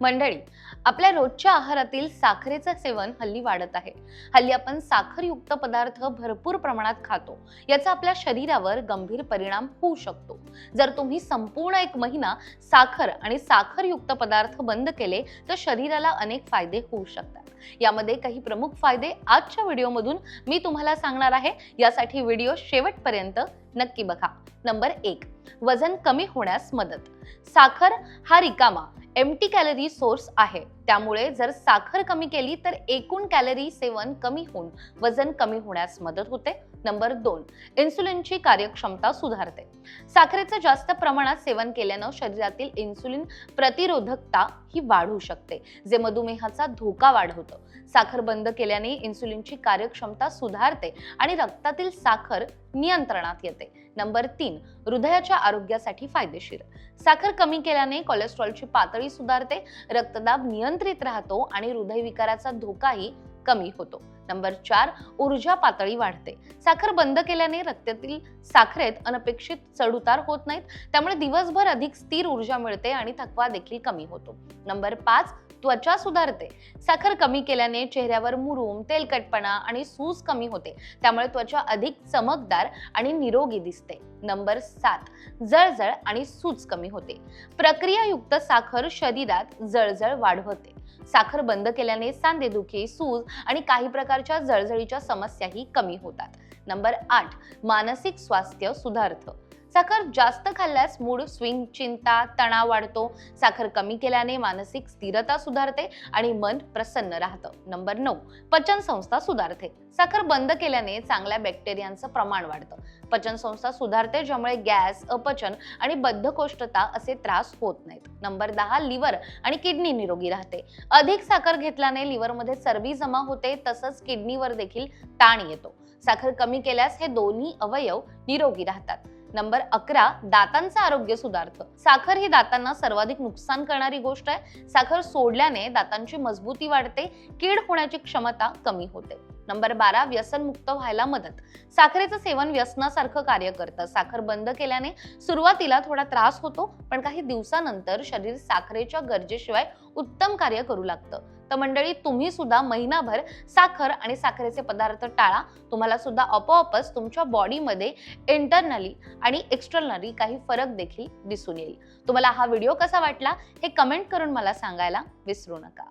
मंडळी आपल्या रोजच्या आहारातील साखरेचं सेवन हल्ली वाढत आहे. हल्ली आपण साखरयुक्त पदार्थ भरपूर प्रमाणात खातो. याचा आपल्या शरीरावर गंभीर परिणाम होऊ शकतो. जर तुम्ही संपूर्ण एक महिना साखर आणि साखरयुक्त पदार्थ बंद केले तर शरीराला अनेक फायदे होऊ शकतात. यामध्ये काही प्रमुख फायदे आजच्या व्हिडिओमधून मी तुम्हाला सांगणार आहे. यासाठी व्हिडिओ शेवटपर्यंत नक्की बघा. नंबर एक वजन कमी होण्यास मदत. साखर हा रिकामा एमटी कॅलरी सोर्स आहे. त्यामुळे जर साखर कमी केली तर एकूण कॅलरी सेवन कमी होऊन वजन कमी होण्यास मदत होते. नंबर दोन इन्सुलिनची कार्यक्षमता सुधारते. साखरेचं जास्त प्रमाणात सेवन केल्यानं शरीरातील इन्सुलिन प्रतिरोधकता ही वाढू शकते जे मधुमेहाचा धोका वाढवतं. साखर बंद केल्याने इन्सुलिनची कार्यक्षमता सुधारते आणि रक्तातील साखर नियंत्रणात येते. नंबर तीन हृदयाच्या आरोग्यासाठी फायदेशीर. साखर कमी केल्याने कोलेस्ट्रॉलची पातळी सुधारते रक्तदाब नियंत्रित राहतो आणि हृदयविकाराचा धोकाही कमी होतो. नंबर चार ऊर्जा पातळी वाढते. साखर बंद केल्याने रक्तातील साखरेत अनपेक्षित चढउतार होत नाहीत. त्यामुळे दिवसभर अधिक स्थिर ऊर्जा मिळते आणि थकवा देखील कमी होतो. नंबर पाच त्वचा सुधारते. साखर कमी केल्याने चेहऱ्यावर मुरूम तेलकटपणा आणि सूज कमी होते. त्यामुळे त्वचा अधिक चमकदार आणि निरोगी दिसते. नंबर सात जळजळ आणि सूज कमी होते. प्रक्रियायुक्त साखर शरीरात जळजळ वाढवते. साखर बंद केल्याने सांधेदुखी सूज आणि काही प्रकार प्रकारच्या जळजळीच्या समस्याही कमी होतात. नंबर आठ मानसिक स्वास्थ्य सुधारतं. साखर जास्त खाल्ल्यास मूड स्विंग चिंता तणाव वाढतो. साखर कमी केल्याने मानसिक स्थिरता सुधारते आणि मन प्रसन्न राहतं. नंबर नऊ पचन संस्था सुधारते. साखर बंद केल्याने चांगल्या बॅक्टेरियांचं प्रमाण वाढतं. पचन संस्था सुधारते ज्यामुळे गॅस अपचन आणि बद्धकोष्ठता असे त्रास होत नाहीत. नंबर दहा लिव्हर आणि किडनी निरोगी राहते. अधिक साखर घेतल्याने लिव्हरमध्ये चरबी जमा होते तसंच किडनीवर देखील ताण येतो. साखर कमी केल्यास हे दोन्ही अवयव निरोगी राहतात. नंबर अकरा दातांचं आरोग्य सुधारतं. साखर ही दातांना सर्वाधिक नुकसान करणारी गोष्ट आहे. साखर सोडल्याने दातांची मजबूती वाढते कीड होण्याची क्षमता कमी होते. नंबर बारा व्यसनमुक्त व्हायला मदत. साखरेचं सेवन व्यसनासारखं कार्य करतं. साखर बंद केल्याने सुरुवातीला थोडा त्रास होतो पण काही दिवसानंतर शरीर साखरेच्या गरजेशिवाय उत्तम कार्य करू लागतं. तर मंडळी तुम्ही सुद्धा महिनाभर साखर आणि साखरेचे पदार्थ टाळा. तुम्हाला सुद्धा आपोआपच तुमच्या बॉडीमध्ये इंटरनली आणि एक्सटर्नली काही फरक देखील दिसून येईल. तुम्हाला हा व्हिडिओ कसा वाटला हे कमेंट करून मला सांगायला विसरू नका.